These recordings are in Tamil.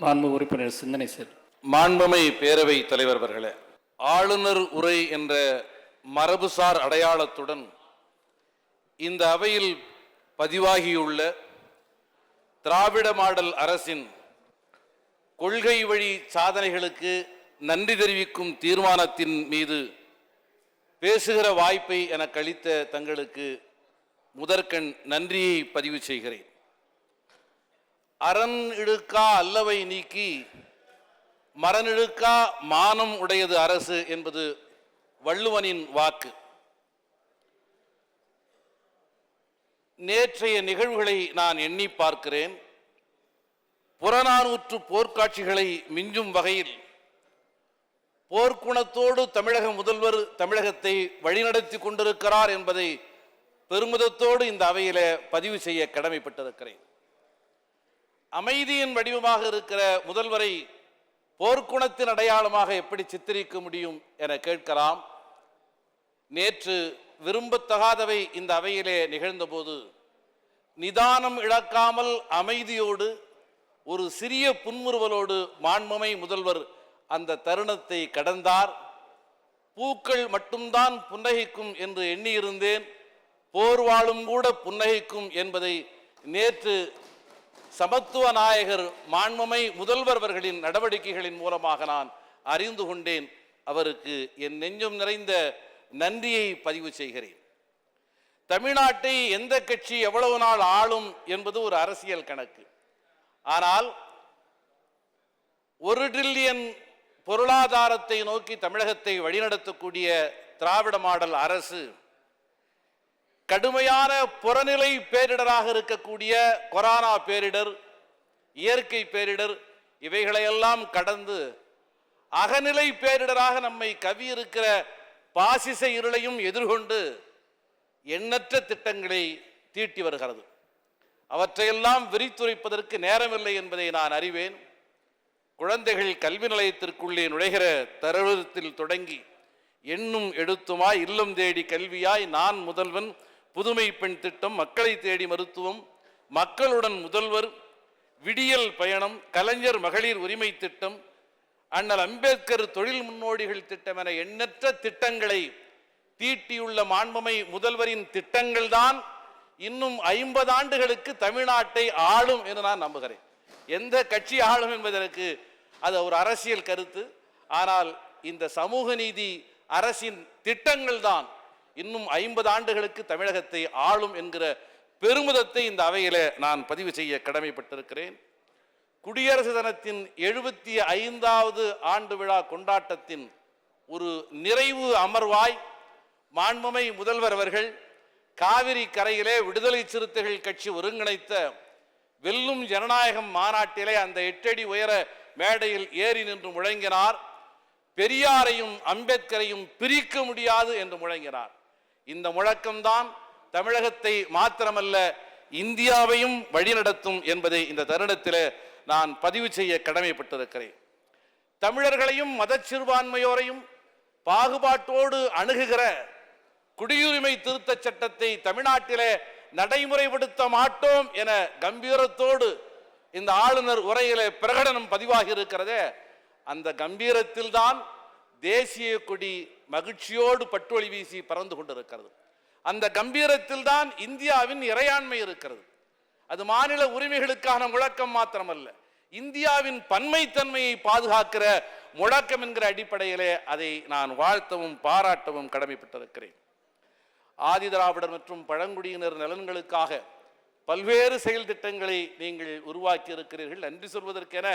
மாண்பு உறுப்பினர் சிந்தனை சார் மாண்புமை பேரவை தலைவர் அவர்களே ஆளுநர் உரை என்ற மரபுசார் அடையாளத்துடன் இந்த அவையில் பதிவாகியுள்ள திராவிட மாடல் அரசின் கொள்கை வழி சாதனைகளுக்கு நன்றி தெரிவிக்கும் தீர்மானத்தின் மீது பேசுகிற வாய்ப்பை எனக்கு அளித்த தங்களுக்கு முதற்கண் நன்றியை பதிவு செய்கிறேன். அரண் இழுக்கா அல்லவை நீக்கி மரணிழுக்கா மானம் உடையது அரசு என்பது வள்ளுவனின் வாக்கு. நேற்றைய நிகழ்வுகளை நான் எண்ணி பார்க்கிறேன். புறநானூற்று போர்க்காட்சிகளை மிஞ்சும் வகையில் போர்க்குணத்தோடு தமிழக முதல்வர் தமிழகத்தை வழிநடத்தி கொண்டிருக்கிறார் என்பதை பெருமிதத்தோடு இந்த அவையில் பதிவு செய்ய கடமைப்பட்டிருக்கிறேன். அமைதியின் வடிவமாக இருக்கிற முதல்வரை போர்க்குணத்தின் அடையாளமாக எப்படி சித்தரிக்க முடியும் என கேட்கலாம். நேற்று விரும்பத்தகாதவை இந்த அவையிலே நிகழ்ந்தபோது நிதானம் இழக்காமல் அமைதியோடு ஒரு சிறிய புன்முறுவலோடு மாண்புமை முதல்வர் அந்த தருணத்தை கடந்தார். பூக்கள் மட்டும்தான் புன்னகைக்கும் என்று எண்ணியிருந்தேன் போர் வாழும் கூட புன்னகைக்கும் என்பதை நேற்று சமத்துவ நாயகர் மாண்புமை முதல்வர் அவர்களின் நடவடிக்கைகளின் மூலமாக நான் அறிந்து கொண்டேன். அவருக்கு என் நெஞ்சம் நிறைந்த நன்றியை பதிவு செய்கிறேன். தமிழ்நாட்டை எந்த கட்சி எவ்வளவு நாள் ஆளும் என்பது ஒரு அரசியல் கணக்கு. ஆனால் ஒரு ட்ரில்லியன் பொருளாதாரத்தை நோக்கி தமிழகத்தை வழிநடத்தக்கூடிய திராவிட மாடல் அரசு கடுமையான புறநிலை பேரிடராக இருக்கக்கூடிய கொரோனா பேரிடர் இயற்கை பேரிடர் இவைகளையெல்லாம் கடந்து அகநிலை பேரிடராக நம்மை கவியிருக்கிற பாசிச இருளையும் எதிர்கொண்டு எண்ணற்ற திட்டங்களை தீட்டி வருகிறது. அவற்றையெல்லாம் விரித்துரைப்பதற்கு நேரமில்லை என்பதை நான் அறிவேன். குழந்தைகள் கல்வி நிலையத்திற்குள்ளே நுழைகிற தருணத்தில் தொடங்கி எண்ணும் எழுத்துமாய் இல்லம் தேடி கல்வியாய் நான் முதல்வன் புதுமை பெண் திட்டம் மக்களை தேடி மருத்துவம் மக்களுடன் முதல்வர் விடியல் பயணம் கலைஞர் மகளிர் உரிமை திட்டம் அண்ணல் அம்பேத்கர் தொழில் முன்னோடிகள் திட்டம் என எண்ணற்ற திட்டங்களை தீட்டியுள்ள மாண்புமை முதல்வரின் திட்டங்கள்தான் இன்னும் ஐம்பது ஆண்டுகளுக்கு தமிழ்நாட்டை ஆளும் என்று நான் நம்புகிறேன். எந்த கட்சி ஆளும் என்பதற்கு அது ஒரு அரசியல் கருத்து. ஆனால் இந்த சமூக நீதி அரசின் திட்டங்கள் தான் இன்னும் ஐம்பது ஆண்டுகளுக்கு தமிழகத்தை ஆளும் என்கிற பெருமிதத்தை இந்த அவையில நான் பதிவு செய்ய கடமைப்பட்டிருக்கிறேன். குடியரசு தினத்தின் எழுபத்தி ஐந்தாவது ஆண்டு விழா கொண்டாட்டத்தின் ஒரு நிறைவு அமர்வாய் மாண்புமை முதல்வர் அவர்கள் காவிரி கரையிலே விடுதலை சிறுத்தைகள் கட்சி ஒருங்கிணைத்த வெல்லும் ஜனநாயகம் மாநாட்டிலே அந்த எட்டடி உயர மேடையில் ஏறி நின்று முழங்கினார். பெரியாரையும் அம்பேத்கரையும் பிரிக்க முடியாது என்று முழங்கினார். இந்த முழக்கம்தான் தமிழகத்தை மாத்திரமல்ல இந்தியாவையும் வழிநடத்தும் என்பதை இந்த தருணத்தில் நான் பதிவு செய்ய கடமைப்பட்டிருக்கிறேன். தமிழர்களையும் மத சிறுபான்மையோரையும் பாகுபாட்டோடு அணுகுகிற குடியுரிமை திருத்தச் சட்டத்தை தமிழ்நாட்டிலே நடைமுறைப்படுத்த மாட்டோம் என கம்பீரத்தோடு இந்த ஆளுநர் உரையிலே பிரகடனம் பதிவாகி இருக்கிறதே அந்த கம்பீரத்தில் தான் தேசிய கொடி மகிழ்ச்சியோடு பட்டுவழி வீசி பறந்து கொண்டிருக்கிறது. அந்த கம்பீரத்தில் தான் இந்தியாவின் இறையாண்மை இருக்கிறது. அது மாநில உரிமைகளுக்கான முழக்கம் மாத்திரமல்ல. இந்தியாவின் பன்மைத்தன்மையை பாதுகாக்கிற முழக்கம் என்கிற அடிப்படையிலே அதை நான் வாழ்த்தவும் பாராட்டவும் கடமைப்பட்டிருக்கிறேன். ஆதிதிராவிடர் மற்றும் பழங்குடியினர் நலன்களுக்காக பல்வேறு செயல் திட்டங்களை நீங்கள் உருவாக்கி இருக்கிறீர்கள் நன்றி சொல்வதற்கென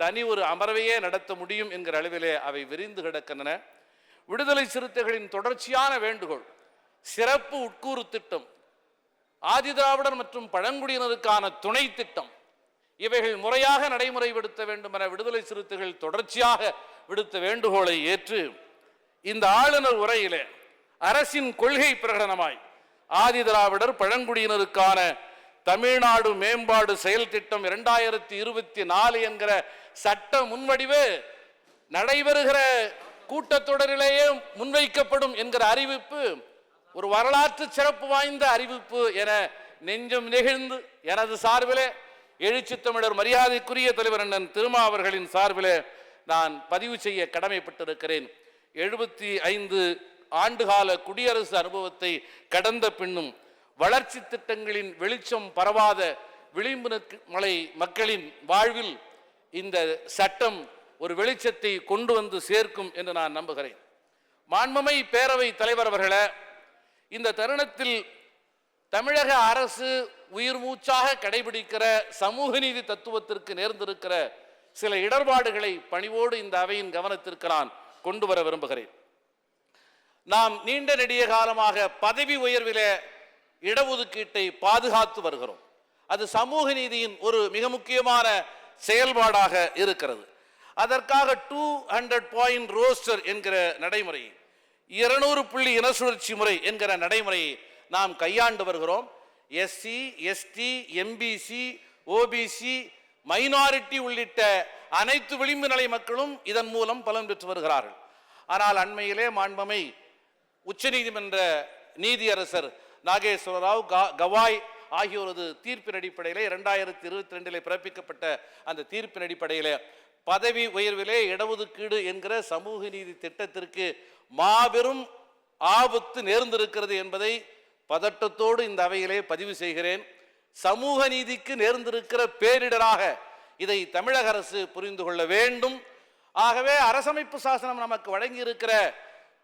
தனி ஒரு அமர்வையே நடத்த முடியும் என்கிற அளவிலே அவை விரிந்து கிடக்கின்றன. விடுதலை சிறுத்தைகளின் தொடர்ச்சியான வேண்டுகோள் சிறப்பு உட்கூறு திட்டம் ஆதிதிராவிடர் மற்றும் பழங்குடியினருக்கான துணை திட்டம் இவைகள் முறையாக நடைமுறைப்படுத்த வேண்டும் என விடுதலை சிறுத்தைகள் தொடர்ச்சியாக விடுத்த வேண்டுகோளை ஏற்று இந்த ஆளுநர் உரையிலே அரசின் கொள்கை பிரகடனமாய் ஆதிதிராவிடர் பழங்குடியினருக்கான தமிழ்நாடு மேம்பாடு செயல் திட்டம் இரண்டாயிரத்தி இருபத்தி நாலு என்கிற சட்ட முன்வடிவு நடைபெறுகிற கூட்டத்தொடரிலேயே முன்வைக்கப்படும் என்கிற அறிவிப்பு ஒரு வரலாற்று சிறப்பு வாய்ந்த அறிவிப்பு என நெஞ்சம் நெகிழ்ந்து எனது சார்பிலே எழுச்சி தமிழர் மரியாதைக்குரிய தலைவர் அண்ணன் திருமா அவர்களின் சார்பில் நான் பதிவு செய்ய கடமைப்பட்டிருக்கிறேன். எழுபத்தி ஐந்து ஆண்டுகால குடியரசு அனுபவத்தை கடந்த பின்னும் வளர்ச்சி திட்டங்களின் வெளிச்சம் பரவாத விளிம்பு மலை மக்களின் வாழ்வில் இந்த சட்டம் ஒரு வெளிச்சத்தை கொண்டு வந்து சேர்க்கும் என்று நான் நம்புகிறேன். மாண்புமை பேரவை தலைவர் அவர்களே இந்த தருணத்தில் தமிழக அரசு உயிர் மூச்சாக கடைபிடிக்கிற சமூக நீதி தத்துவத்திற்கு நேர்ந்திருக்கிற சில இடர்பாடுகளை பணிவோடு இந்த அவையின் கவனத்திற்கு நான் கொண்டு வர விரும்புகிறேன். நாம் நீண்ட நெடிய காலமாக பதவி உயர்விலே இடஒதுக்கீட்டை பாதுகாத்து வருகிறோம். அது சமூக நீதியின் ஒரு மிக முக்கியமான செயல்பாடாக இருக்கிறது. அதற்காக டூ ஹண்ட்ரட் பாயிண்ட் ரோஸ்டர் என்கிற நடைமுறை இருநூறு புள்ளி இனசுழற்சி முறை என்கிற நடைமுறையை நாம் கையாண்டு வருகிறோம். SC ST MBC OBC minority உள்ளிட்ட அனைத்து விளிம்பு நிலை மக்களும் இதன் மூலம் பலன் பெற்று வருகிறார்கள். ஆனால் அண்மையிலே மாண்பமை உச்சநீதிமன்ற நீதியரசர் நாகேஸ்வர ராவ் கவாய் ஆகியோரது தீர்ப்பின் அடிப்படையிலே இரண்டாயிரத்தி இருபத்தி ரெண்டிலே பிறப்பிக்கப்பட்ட அந்த தீர்ப்பின் அடிப்படையிலே பதவி உயர்விலே இடஒதுக்கீடு என்கிற சமூக நீதி திட்டத்திற்கு மாபெரும் ஆபத்து நேர்ந்திருக்கிறது என்பதை பதட்டத்தோடு இந்த அவையிலே பதிவு செய்கிறேன். சமூக நீதிக்கு நேர்ந்திருக்கிற பேரிடராக இதை தமிழக அரசு புரிந்து கொள்ள வேண்டும். ஆகவே அரசமைப்பு சாசனம் நமக்கு வழங்கியிருக்கிற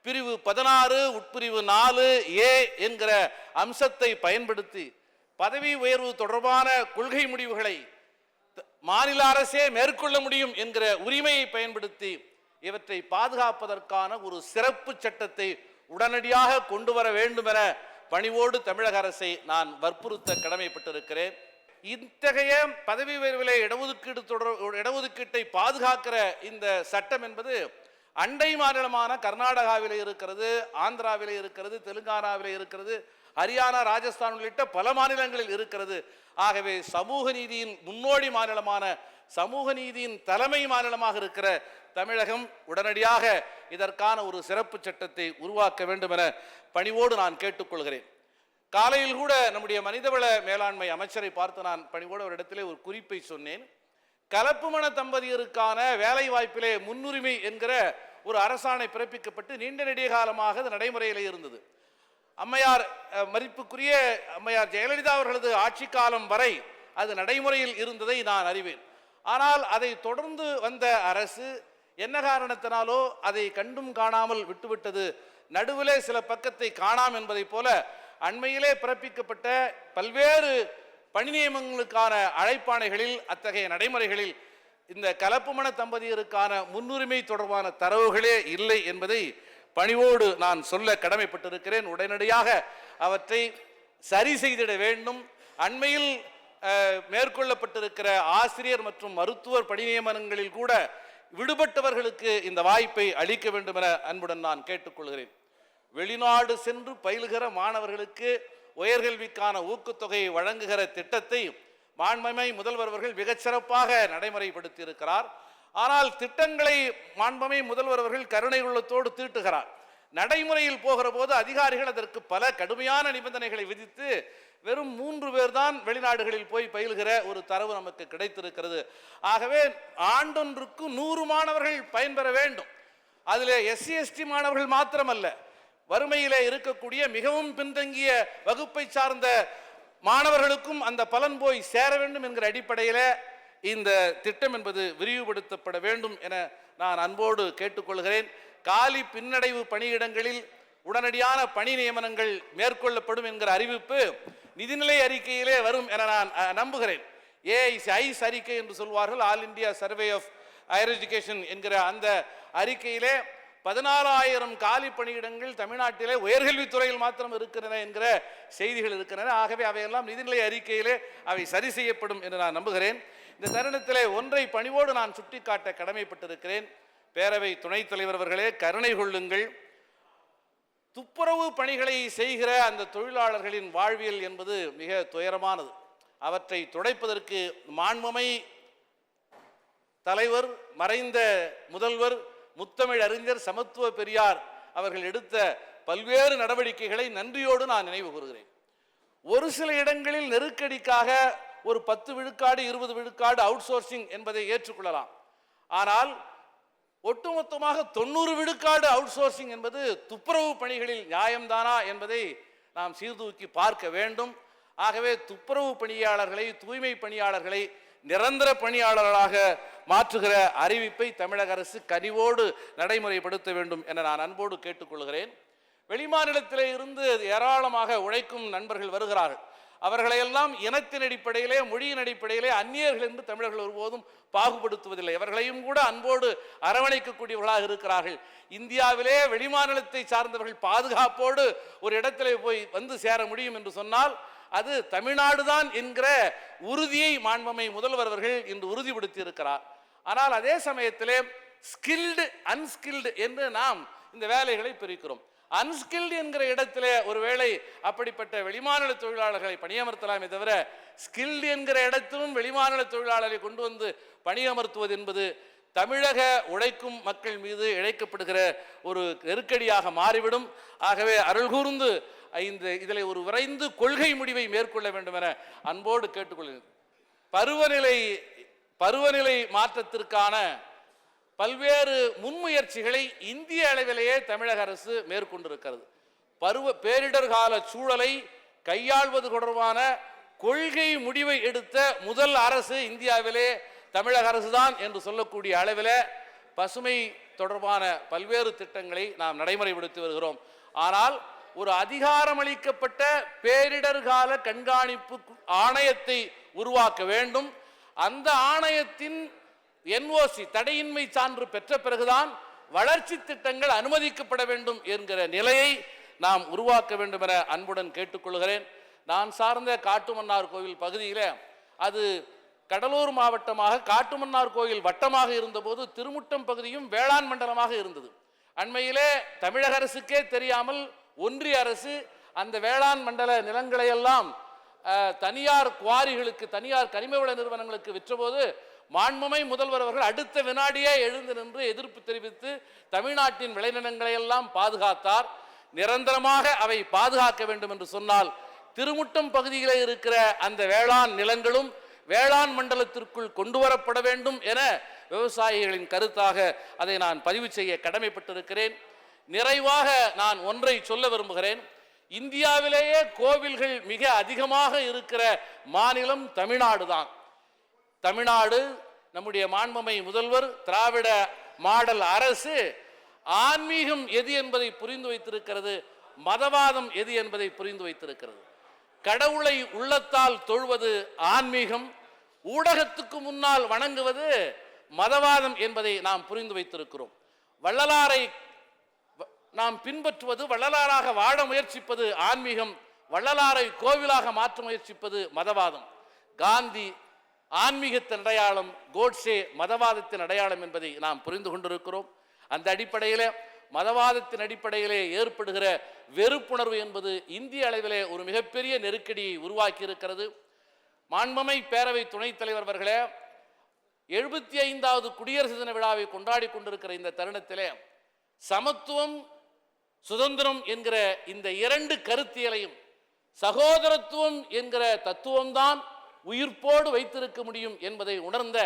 பிரிவு பதினாறு உட்பிரிவு நாலு ஏ என்கிற அம்சத்தை பயன்படுத்தி பதவி உயர்வு தொடர்பான கொள்கை முடிவுகளை மாநில அரசே மேற்கொள்ள முடியும் என்கிற உரிமையை பயன்படுத்தி இவற்றை பாதுகாப்பதற்கான ஒரு சிறப்பு சட்டத்தை உடனடியாக கொண்டு வர வேண்டும் என பணிவோடு தமிழக அரசை நான் வற்புறுத்த கடமைப்பட்டிருக்கிறேன். இத்தகைய பதவி உயர்விலே இடஒதுக்கீடு தொடர் இடஒதுக்கீட்டை பாதுகாக்கிற இந்த சட்டம் என்பது அண்டை மாநிலமான கர்நாடகாவிலே இருக்கிறது ஆந்திராவிலே இருக்கிறது தெலுங்கானாவிலே இருக்கிறது ஹரியானா ராஜஸ்தான் உள்ளிட்ட பல மாநிலங்களில் இருக்கிறது. ஆகவே சமூக நீதியின் முன்னோடி மாநிலமான சமூக நீதியின் தலைமை மாநிலமாக இருக்கிற தமிழகம் உடனடியாக இதற்கான ஒரு சிறப்பு சட்டத்தை உருவாக்க வேண்டும் என பணிவோடு நான் கேட்டுக்கொள்கிறேன். காலையில் கூட நம்முடைய மனிதவள மேலாண்மை அமைச்சரை பார்த்து நான் பணிவோடு ஒரு இடத்திலே ஒரு குறிப்பை சொன்னேன். கலப்பு மன தம்பதியருக்கான வேலை வாய்ப்பிலே முன்னுரிமை என்கிற ஒரு அரசாணை பிறப்பிக்கப்பட்டு நீண்ட நெடிய காலமாக அது நடைமுறையிலே இருந்தது. அம்மையார் மதிப்புக்குரிய அம்மையார் ஜெயலலிதா அவர்களது ஆட்சி காலம் வரை அது நடைமுறையில் இருந்ததை நான் அறிவேன். ஆனால் அதை தொடர்ந்து வந்த அரசு என்ன காரணத்தினாலோ அதை கண்டும் காணாமல் விட்டுவிட்டது. நடுவிலே சில பக்கத்தை காணாம் என்பதைப் போல அண்மையிலே பிறப்பிக்கப்பட்ட பல்வேறு பணி நியமங்களுக்கான அழைப்பாணைகளில் அத்தகைய நடைமுறைகளில் இந்த கலப்புமண தம்பதியருக்கான முன்னுரிமை தொடர்பான தரவுகளே இல்லை என்பதை பணிவோடு நான் சொல்ல கடமைப்பட்டிருக்கிறேன். உடனடியாக அவற்றை சரி செய்திட வேண்டும். அண்மையில் மேற்கொள்ளப்பட்டிருக்கிற ஆசிரியர் மற்றும் மருத்துவர் பணி நியமனங்களில் கூட விடுபட்டவர்களுக்கு இந்த வாய்ப்பை அளிக்க வேண்டும் என அன்புடன் நான் கேட்டுக்கொள்கிறேன். வெளிநாடு சென்று பயில்கிற மாணவர்களுக்கு உயர்கல்விக்கான ஊக்கத்தொகையை வழங்குகிற திட்டத்தை மாண்பமை முதல்வர் அவர்கள் மிகச்சிறப்பாக நடைமுறைப்படுத்தியிருக்கிறார். ஆனால் திட்டங்களை மாண்பமை முதல்வர் அவர்கள் கருணை உள்ளத்தோடு தீட்டுகிறார். நடைமுறையில் போகிற போது அதிகாரிகள் அதற்கு பல கடுமையான நிபந்தனைகளை விதித்து வெறும் மூன்று பேர் தான் வெளிநாடுகளில் போய் பயில்கிற ஒரு தரவு நமக்கு கிடைத்திருக்கிறது. ஆகவே ஆண்டொன்றுக்கு நூறு மாணவர்கள் பயன்பெற வேண்டும். அதில் எஸ்சி எஸ்டி மாணவர்கள் மாத்திரமல்ல வறுமையிலே இருக்கக்கூடிய மிகவும் பின்தங்கிய வகுப்பை சார்ந்த மாணவர்களுக்கும் அந்த பலன் போய் சேர வேண்டும் என்கிற அடிப்படையில் இந்த திட்டம் என்பது விரிவுபடுத்தப்பட வேண்டும் என நான் அன்போடு கேட்டுக்கொள்கிறேன். காலி பின்னடைவு பணியிடங்களில் உடனடியான பணி நியமனங்கள் மேற்கொள்ளப்படும் என்கிற அறிவிப்பு நிதிநிலை அறிக்கையிலே வரும் என நான் நம்புகிறேன். ஏஐசி ஐஸ் அறிக்கை என்று சொல்வார்கள் all India survey of higher education என்கிற அந்த அறிக்கையிலே பதினாறாயிரம் காலி பணியிடங்கள் தமிழ்நாட்டிலே உயர்கல்வித்துறையில் மாத்திரம் இருக்கின்றன என்கிற செய்திகள் இருக்கின்றன. ஆகவே அவையெல்லாம் நிதிநிலை அறிக்கையிலே அவை சரி செய்யப்படும் என்று நான் நம்புகிறேன். இந்த தருணத்திலே ஒன்றை பணிவோடு நான் சுட்டிக்காட்ட கடமைப்பட்டிருக்கிறேன். பேரவை துணைத் தலைவர் அவர்களே கருணை கொள்ளுங்கள். துப்புரவு பணிகளை செய்கிற அந்த தொழிலாளர்களின் வாழ்வியல் என்பது மிக துயரமானது. அவற்றை துடைப்பதற்கு மாண்புமை தலைவர் மறைந்த முதல்வர் முத்தமிழ் அறிஞர் சமத்துவ பெரியார் அவர்கள் எடுத்த பல்வேறு நடவடிக்கைகளை நன்றியோடு நான் நினைவு கூறுகிறேன். ஒரு சில இடங்களில் நெருக்கடிக்காக ஒரு பத்து விழுக்காடு இருபது விழுக்காடு அவுட் சோர்சிங் என்பதை ஏற்றுக்கொள்ளலாம். ஆனால் ஒட்டுமொத்தமாக தொண்ணூறு விழுக்காடு அவுட் சோர்சிங் என்பது துப்புரவு பணிகளில் நியாயம்தானா என்பதை நாம் சீர்தூக்கி பார்க்க வேண்டும். ஆகவே துப்புரவு பணியாளர்களை தூய்மை பணியாளர்களை நிரந்தர பணியாளர்களாக மாற்றுகிற அறிவிப்பை தமிழக அரசு கனிவோடு நடைமுறைப்படுத்த வேண்டும் என நான் அன்போடு கேட்டுக்கொள்கிறேன். வெளிமாநிலத்திலே இருந்து ஏராளமாக உழைக்கும் நண்பர்கள் வருகிறார்கள். அவர்களையெல்லாம் இனத்தின் அடிப்படையிலே மொழியின் அடிப்படையிலே அந்நியர்கள் என்று தமிழர்கள் ஒருபோதும் பாகுபடுத்துவதில்லை. அவர்களையும் கூட அன்போடு அரவணைக்கக்கூடியவர்களாக இருக்கிறார்கள். இந்தியாவிலே வெளிமாநிலத்தை சார்ந்தவர்கள் பாதுகாப்போடு ஒரு இடத்திலே போய் வந்து சேர முடியும் என்று சொன்னால் அது தமிழ்நாடுதான் என்கிற உறுதியை மாண்பமை முதல்வர் அவர்கள் இன்று உறுதிப்படுத்தி இருக்கிறார் ஆனால் அதே சமயத்திலே ஸ்கில்டு அன்ஸ்கில்டு என்று நாம் இந்த வேலைகளை பிரிக்கிறோம். அன்ஸ்கில்டு என்கிற இடத்திலே ஒருவேளை அப்படிப்பட்ட வெளிமாநில தொழிலாளர்களை பணியமர்த்தலாமே தவிர ஸ்கில்டு என்கிற இடத்திலும் வெளிமாநில தொழிலாளரை கொண்டு வந்து பணியமர்த்துவது என்பது தமிழக உழைக்கும் மக்கள் மீது இழைக்கப்படுகிற ஒரு நெருக்கடியாக மாறிவிடும். ஆகவே அருள் கூர்ந்து இந்த இதில் ஒரு விரைந்து கொள்கை முடிவை மேற்கொள்ள வேண்டும் என அன்போடு கேட்டுக்கொள்கிறேன். பருவநிலை பருவநிலை மாற்றத்திற்கான பல்வேறு முன்முயற்சிகளை இந்திய அளவிலேயே தமிழக அரசு மேற்கொண்டிருக்கிறது. பருவ பேரிடர் கால சூழலை கையாள்வது தொடர்பான கொள்கை முடிவை எடுத்த முதல் அரசு இந்தியாவிலே தமிழக அரசு தான் என்று சொல்லக்கூடிய அளவில் பசுமை தொடர்பான பல்வேறு திட்டங்களை நாம் நடைமுறைப்படுத்தி வருகிறோம். ஆனால் ஒரு அதிகாரமளிக்கப்பட்ட பேரிடர் கால கண்காணிப்பு ஆணையத்தை உருவாக்க வேண்டும். அந்த ஆணையத்தின் என்ஓசி தடையின்மை சான்று பெற்ற பிறகுதான் வளர்ச்சி திட்டங்கள் அனுமதிக்கப்பட வேண்டும் என்கிற நிலையை நாம் உருவாக்க வேண்டும் என அன்புடன் கேட்டுக்கொள்கிறேன். நான் சார்ந்த காட்டுமன்னார் கோவில் பகுதியில் அது கடலூர் மாவட்டமாக காட்டுமன்னார் கோயில் வட்டமாக இருந்தபோது திருமுட்டம் பகுதியும் வேளாண் மண்டலமாக இருந்தது. அண்மையிலே தமிழக அரசுக்கே தெரியாமல் ஒன்றிய அரசு அந்த வேளாண் மண்டல நிலங்களையெல்லாம் தனியார் குவாரிகளுக்கு தனியார் கனிம வள நிறுவனங்களுக்கு விற்றபோது மாண்புமை முதல்வர் அவர்கள் அடுத்த வினாடியே எழுந்து நின்று எதிர்ப்பு தெரிவித்து தமிழ்நாட்டின் விளைநிலங்களை எல்லாம் பாதுகாத்தார். நிரந்தரமாக அவை பாதுகாக்க வேண்டும் என்று சொன்னால் திருமுட்டம் பகுதிகளில் இருக்கிற அந்த வேளாண் நிலங்களும் வேளாண் மண்டலத்திற்குள் கொண்டு வரப்பட வேண்டும் என விவசாயிகளின் கருத்தாக அதை நான் பதிவு செய்ய கடமைப்பட்டிருக்கிறேன். நிறைவாக நான் ஒன்றை சொல்ல விரும்புகிறேன். இந்தியாவிலேயே கோவில்கள் மிக அதிகமாக இருக்கிற மாநிலம் தமிழ்நாடு தான் தமிழ்நாடு நம்முடைய மாண்புமை முதல்வர் திராவிட மாடல் அரசு ஆன்மீகம் எது என்பதை புரிந்து வைத்திருக்கிறது மதவாதம் எது என்பதை புரிந்து வைத்திருக்கிறது. கடவுளை உள்ளத்தால் தொழுவது ஆன்மீகம் ஊடகத்துக்கு முன்னால் வணங்குவது மதவாதம் என்பதை நாம் புரிந்து வைத்திருக்கிறோம். வள்ளலாரை வ- நாம் பின்பற்றுவது வள்ளலாராக வாழ முயற்சிப்பது ஆன்மீகம் வள்ளலாரை கோவிலாக மாற்ற முயற்சிப்பது மதவாதம். காந்தி ஆன்மீகத்தின் அடையாளம் கோட்ஸே மதவாதத்தின் அடையாளம் என்பதை நாம் புரிந்து கொண்டிருக்கிறோம். அந்த அடிப்படையில் மதவாதத்தின் அடிப்படையிலே ஏற்படுகிற வெறுப்புணர்வு என்பது இந்திய அளவிலே ஒரு மிகப்பெரிய நெருக்கடியை உருவாக்கி இருக்கிறது மாண்பமை பேரவை துணைத் தலைவர் அவர்களே எழுபத்தி ஐந்தாவது குடியரசு தின விழாவை கொண்டாடி கொண்டிருக்கிற இந்த தருணத்திலே சமத்துவம் சுதந்திரம் என்கிற இந்த இரண்டு கருத்தியலையும் சகோதரத்துவம் என்கிற தத்துவம்தான் உயிர்ப்போடு வைத்திருக்க முடியும் என்பதை உணர்ந்த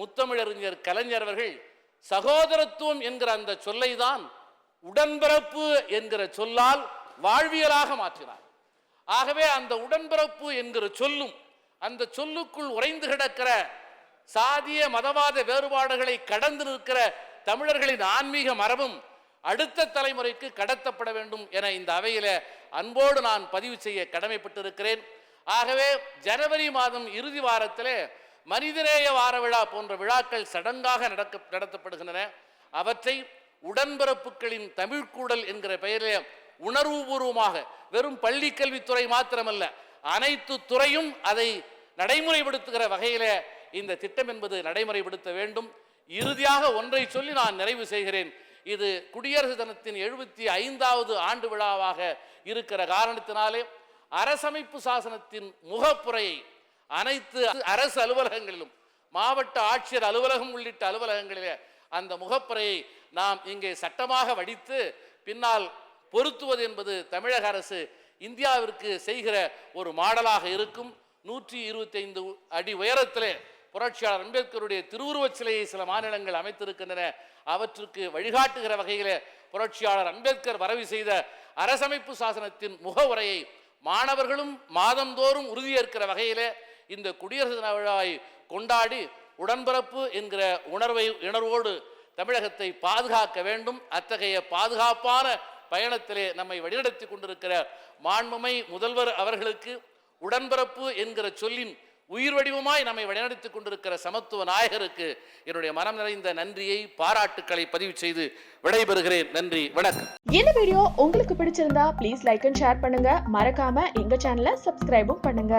முத்தமிழறிஞர் கலைஞர் அவர்கள் சகோதரத்துவம் என்கிற அந்த சொல்லை தான் உடன்பிறப்பு என்கிற சொல்லால் வாழ்வியலாக மாற்றினார். ஆகவே அந்த உடன்பிறப்பு என்கிற சொல்லும் அந்த சொல்லுக்குள் உறைந்து கிடக்கிற சாதிய மதவாத வேறுபாடுகளை கடந்து நிற்கிற தமிழர்களின் ஆன்மீக மரபும் அடுத்த தலைமுறைக்கு கடத்தப்பட வேண்டும் என இந்த அவையில் அன்போடு நான் பதிவு செய்ய கடமைப்பட்டிருக்கிறேன். ஆகவே ஜனவரி மாதம் இறுதி வாரத்தில் மனிதநேய வார விழா போன்ற விழாக்கள் சடங்காக நடக்க நடத்தப்படுகின்றன. அவற்றை உடன்பிறப்புகளின் தமிழ்கூடல் என்கிற பெயரிலே உணர்வுபூர்வமாக வெறும் பள்ளி கல்வித்துறை மாத்திரமல்ல அனைத்து துறையும் அதை நடைமுறைப்படுத்துகிற வகையிலே இந்த திட்டம் என்பது நடைமுறைப்படுத்த வேண்டும். இறுதியாக ஒன்றை சொல்லி நான் நிறைவு செய்கிறேன். இது குடியரசு தினத்தின் எழுபத்தி ஐந்தாவது ஆண்டு விழாவாக இருக்கிற காரணத்தினாலே அரசமைப்பு சாசனத்தின் முகப்புரையை அனைத்து அரசு அலுவலகங்களிலும் மாவட்ட ஆட்சியர் அலுவலகம் உள்ளிட்ட அலுவலகங்களிலே அந்த முகப்புறையை நாம் இங்கே சட்டமாக வடித்து பின்னால் பொருத்துவது என்பது தமிழக அரசு இந்தியாவிற்கு செய்கிற ஒரு மாடலாக இருக்கும். நூற்றி இருபத்தைந்து அடி உயரத்திலே புரட்சியாளர் அம்பேத்கருடைய திருவுருவச் சிலையை சில மாநிலங்கள் அமைத்திருக்கின்றன. அவற்றுக்கு வழிகாட்டுகிற வகையிலே புரட்சியாளர் அம்பேத்கர் வரவு செய்த அரசமைப்பு சாசனத்தின் முகவுரையை மாணவர்களும் மாதந்தோறும் உறுதியேற்கிற வகையிலே இந்த குடியரசு தின விழாவை கொண்டாடி உடன்பிறப்பு என்கிற உணர்வை உணர்வோடு தமிழகத்தை பாதுகாக்க வேண்டும். அத்தகைய பாதுகாப்பான பயணத்திலே நம்மை வழிநடத்தி கொண்டிருக்கிற மாண்புமை முதல்வர் அவர்களுக்கு உடன்பிறப்பு என்கிற சொல்லின் உயிர் வடிவமாய் நம்மை வழிநடத்திக் கொண்டிருக்கிற சமத்துவ நாயகருக்கு என்னுடைய மனம் நிறைந்த நன்றியை பாராட்டுக்களை பதிவு செய்து விடைபெறுகிறேன். நன்றி வணக்கம். இந்த வீடியோ உங்களுக்கு பிடிச்சிருந்தா ப்ளீஸ் லைக் அண்ட் ஷேர் பண்ணுங்க. மறக்காம எங்க சேனலை சப்ஸ்கிரைபும் பண்ணுங்க.